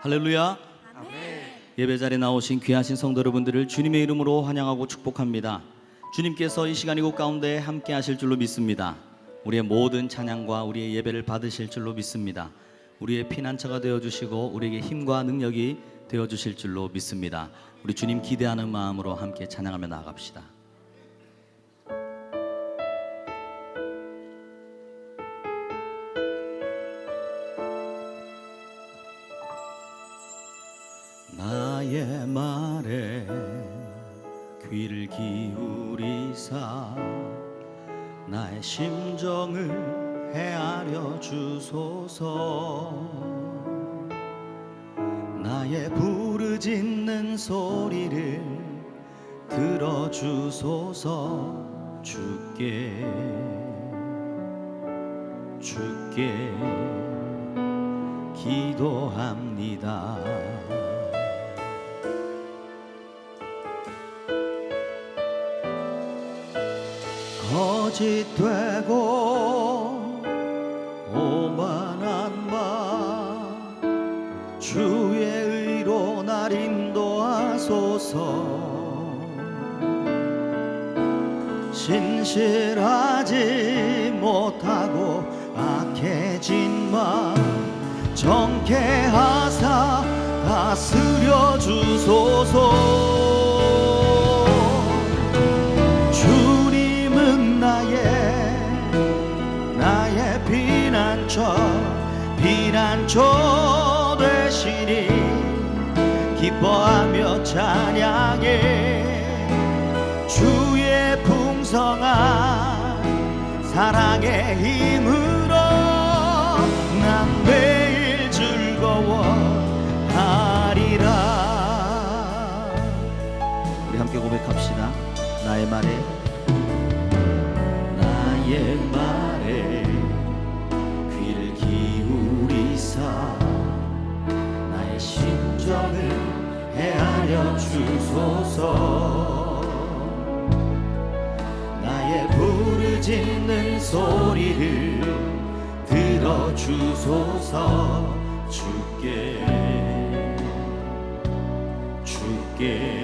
할렐루야. 예배 자리에 나오신 귀하신 성도 여러분들을 주님의 이름으로 환영하고 축복합니다. 주님께서 이 시간 이곳 가운데 함께 하실 줄로 믿습니다. 우리의 모든 찬양과 우리의 예배를 받으실 줄로 믿습니다. 우리의 피난처가 되어 주시고 우리에게 힘과 능력이 되어 주실 줄로 믿습니다. 우리 주님 기대하는 마음으로 함께 찬양하며 나아갑시다. 귀를 기울이사 나의 심정을 헤아려 주소서 나의 부르짖는 소리를 들어주소서 주께 주께 기도합니다. 거짓 되고 오만한 말 주의 의로 날 인도하소서. 신실하지 못하고 악해진 마 정케하사 다스려 주소서 피난처 되시니 기뻐하며 찬양해 주의 풍성한 사랑의 힘으로 난 매일 즐거워하리라 우리 함께 고백합시다. 나의 말에 심정을 헤아려 주소서 나의 부르짖는 소리를 들어 주소서 주께 주께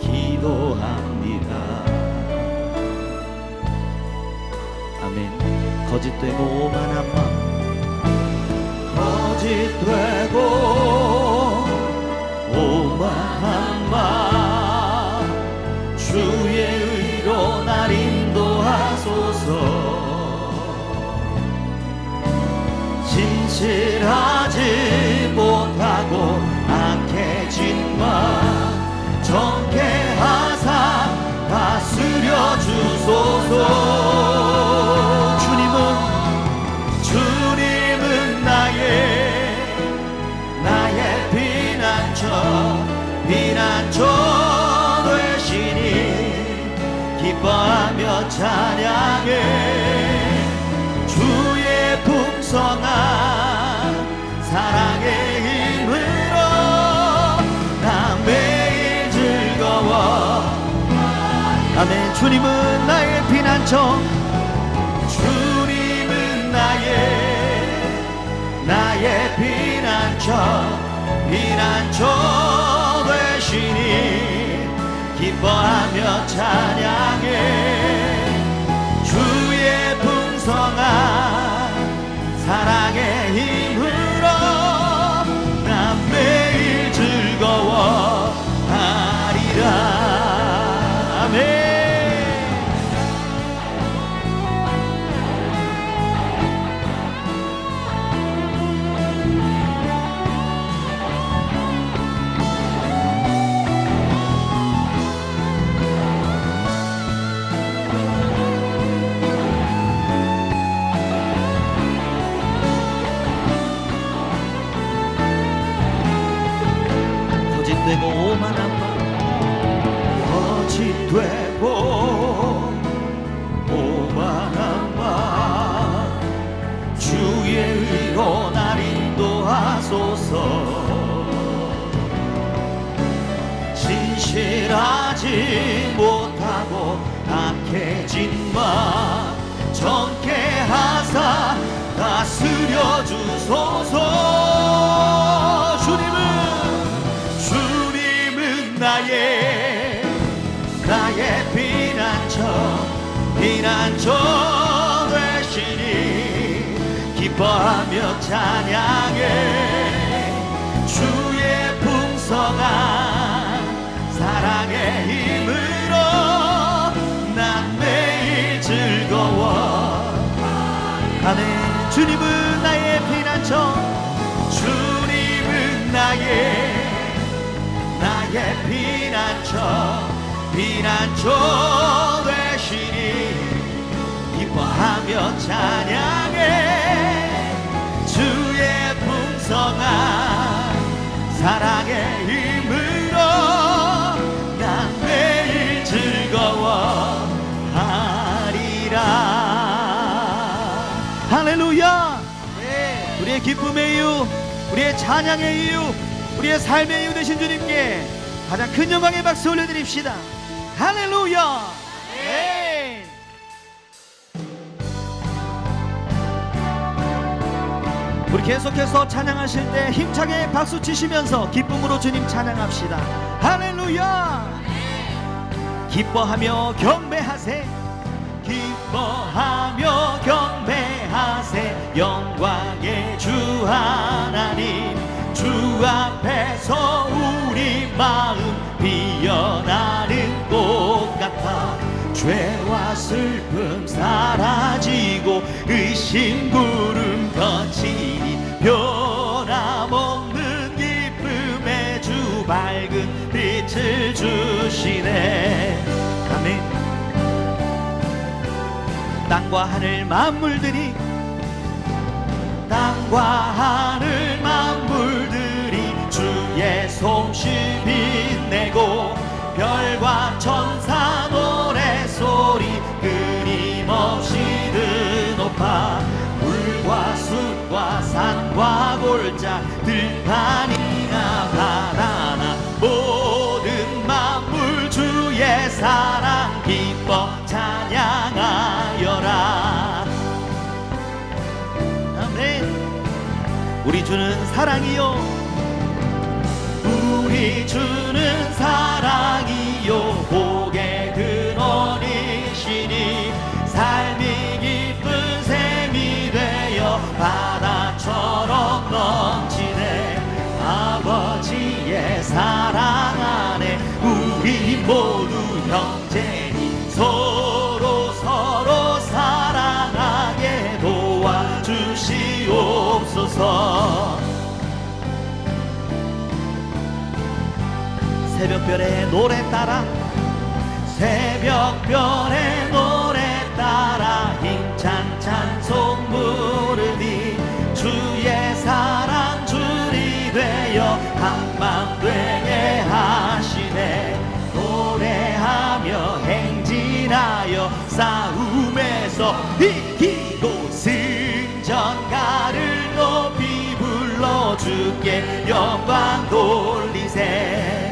기도합니다. 아멘. 거짓되고 오만한 마 거짓 되고 오만한 마 주의 의로 날 인도하소서. 진실하지 못하고 악해진 마. 정케하사 다스려 주소서 찬양해. 주의 풍성한 사랑의 힘으로 나 매일 즐거워. 아멘. 주님은 나의 피난처. 주님은 나의 나의 피난처. 피난처 되시니 기뻐하며 찬양해 사랑의 힘으 되고 오만한 말 거짓 되고 오만한 말 주의 의로 날 인도하소서. 진실하지 못하고 악해진 마 정케 하사 다스려 주소서 피난처 되시니 기뻐하며 찬양해. 주의 풍성한 사랑의 힘으로 난 매일 즐거워. 아멘. 주님은 나의 피난처 주님은 나의 나의 피난처 피난처 되시니 기뻐하며 찬양해. 주의 풍성한 사랑의 힘으로 난 매일 즐거워하리라. 할렐루야! 우리의 기쁨의 이유 우리의 찬양의 이유 우리의 삶의 이유 되신 주님께 가장 큰 영광의 박수 올려드립시다 할렐루야. 네. 우리 계속해서 찬양하실 때 힘차게 박수 치시면서 기쁨으로 주님 찬양합시다. 할렐루야. 기뻐하며 경배하세. 기뻐하며 경배하세. 영광의 주 하나님. 주 앞에서 우리 마음 피어나는 꽃 같아. 죄와 슬픔 사라지고 의심 구름 거치니 변함없는 기쁨의 주 밝은 빛을 주시네. 아멘. 땅과 하늘 만물들이 땅과 하늘 만물들이 주의 솜씨 빛내고 별과 천사 노래 소리 끊임없이 드높아 물과 숲과 산과 골짜 들판이나 바다나 모든 만물 주의 사랑 기뻐 찬양하여라. 아멘. 우리 주는 사랑이요. 우리 주는 사랑 새벽별의 노래 따라 새벽별의 노래 따라 힘찬 찬송 부르니 주의 사랑 줄이 되어 한밤 되게 하시네. 노래하며 행진하여 싸움에서 이기고 승전가를 높이 불러 주께 영광 돌리세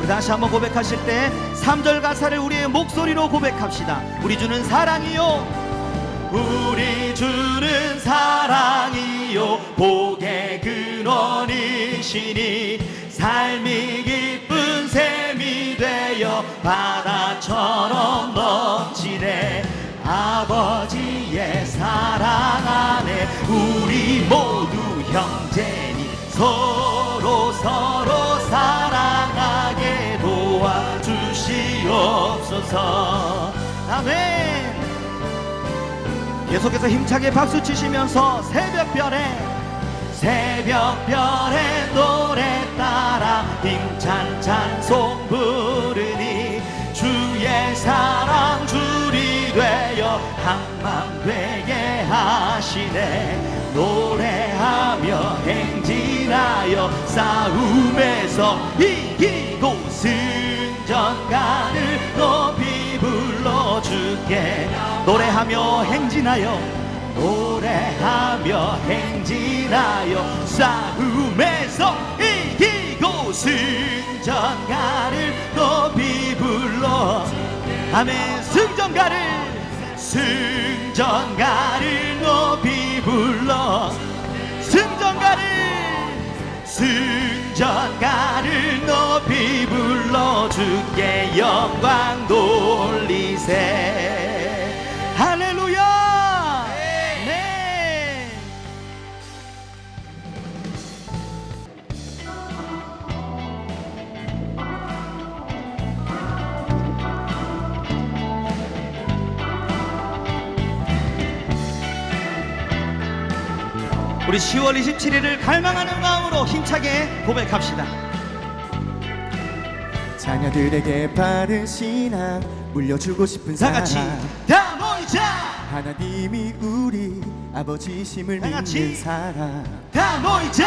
우리 다시 한번 고백하실 때 3절 가사를 우리의 목소리로 고백합시다. 우리 주는 사랑이요. 우리 주는 사랑이요. 복의 근원이시니 삶이 기쁜 샘이 되어 바다처럼 넘치네. 아버지의 사랑 안에 우리 모두 형제니 서로 서로 주시옵소서. 아멘. 계속해서 힘차게 박수 치시면서 새벽별에 새벽별의 노래 따라 힘찬 찬송 부르니 주의 사랑 줄이 되어 한맘 되게 하시네. 노래하며 행진하여 싸움에서 이기고 승전가를 높이 불러줄게. 노래하며 행진하여 노래하며 행진하여 싸움에서 이기고 승전가를 높이 불러. 아멘. 승전가를 승전가를 높이 불러. 승전가를 승전가를 높이 불러주께 영광 돌리세. 할렐루야! 네. 우리 10월 27일을 갈망하는 마음 으로 힘차게 고백합시다. 자녀들에게 바른 신앙 물려주고 싶은 다 사랑 다 모이자. 하나님이 우리 아버지심을 다 같이. 믿는 사람 다 모이자.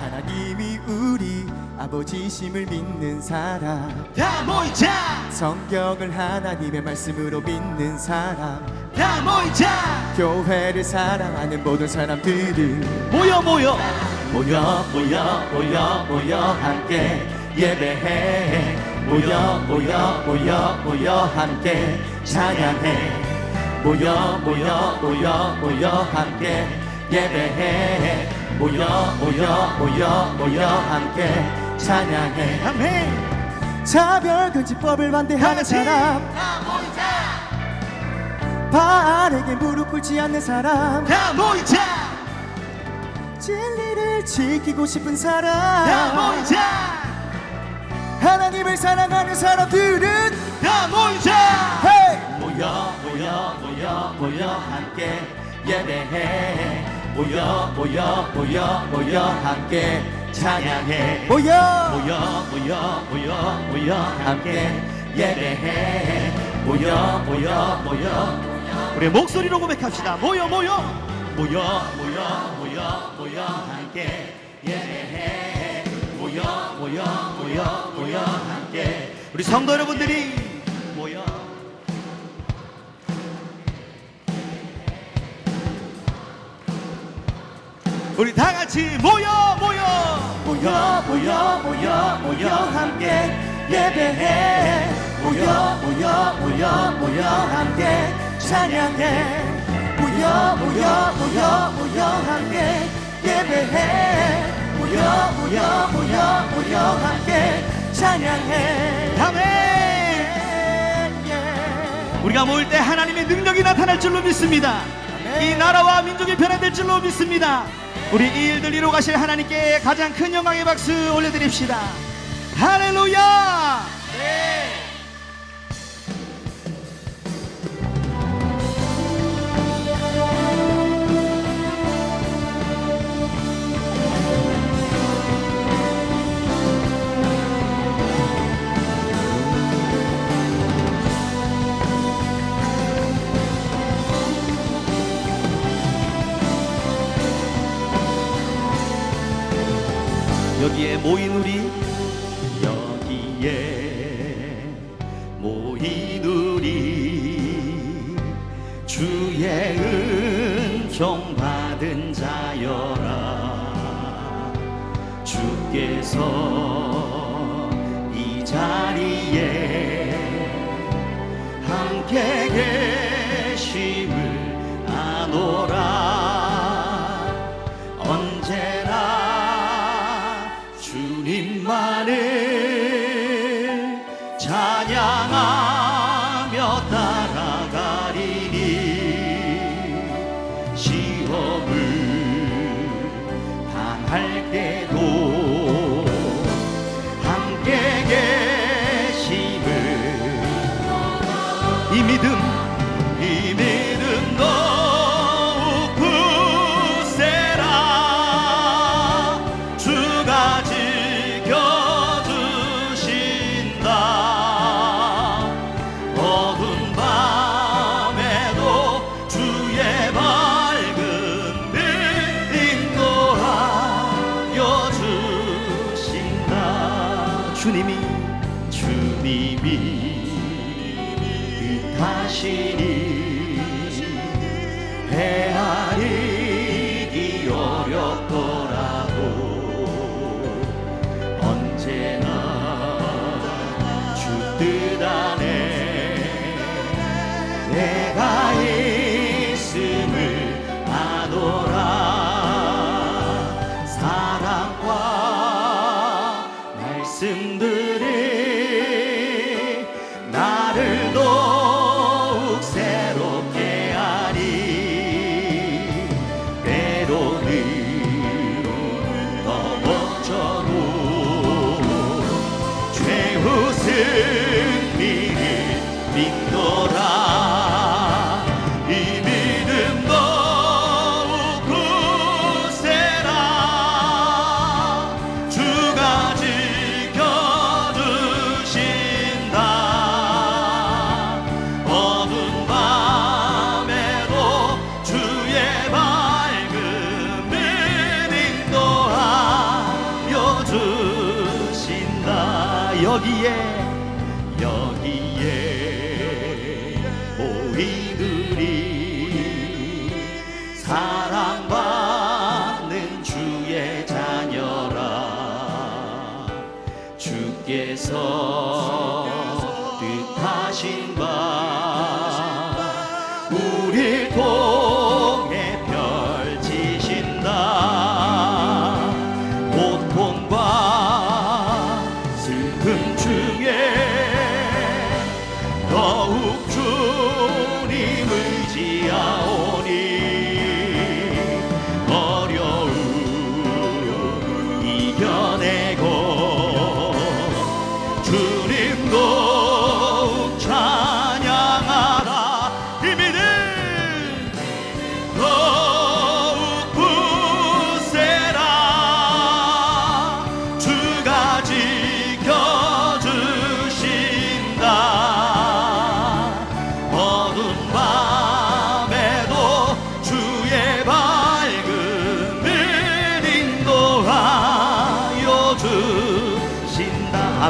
하나님이 우리 아버지심을 믿는 사람 다 모이자. 성경을 하나님의 말씀으로 믿는 사람 다 모이자. 교회를 사랑하는 모든 사람들을 모여 모여. 모여 모여 모여 모여 함께 예배해 모여 모여 모여 모여 함께 찬양해 모여 모여 모여 모여 함께 예배해 모여 모여 모여 모여 함께 찬양해 아멘. 차별 금지법을 반대하는 같이. 사람 다 모이자. 바알에게 무릎 꿇지 않는 사람 다 모이자. 진리를 지키고 싶은 다 사람 모이자. 하나님을 사랑하는 사람들은 다 모이자. hey! 모여 모여 모여 모여 함께 예배해 모여 모여 모여 모여 함께 찬양해 모여 모여 모여 모여 모여 함께 예배해 모여 모여 모여 우리 목소리로 고백합시다. 모여 모여. 모여 모여 모여 모여 함께. 예배해 모여 모여 모여 모여 함께. 우리 성도 여러분들이 모여. 우리 다 같이 모여 모여. 모여 모여 모여 모여 함께. 예배해. 모여 모여 모여 모여 함께 찬양해. 모여 모여 예배해 모여 모여 모여 모여 함께 찬양해 아멘. 예. 우리가 모일 때 하나님의 능력이 나타날 줄로 믿습니다. 이 나라와 민족이 변화될 줄로 믿습니다. 우리 이 일들 이루 가실 하나님께 가장 큰 영광의 박수 올려드립시다. 할렐루야! 여 모인 우리 여기에 모인 우리 주의 은총 받은 자여라. 주께서 이 자리에 함께 계심을 승리를 믿노라 your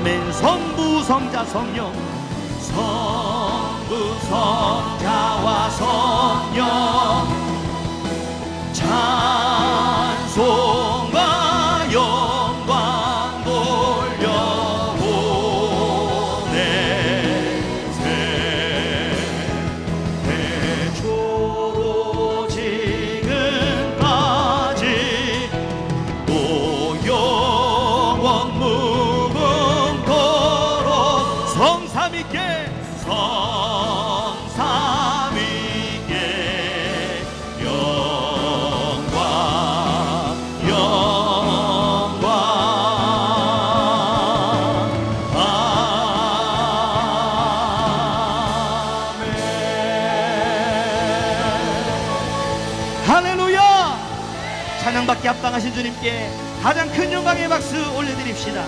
아멘. 성부 성자 성령. 성부 성자와 성령. 찬송과 영광 돌려보내세 대초로 지금까지 또 영원 무 협당하신 주님께 가장 큰 영광의 박수 올려드립시다.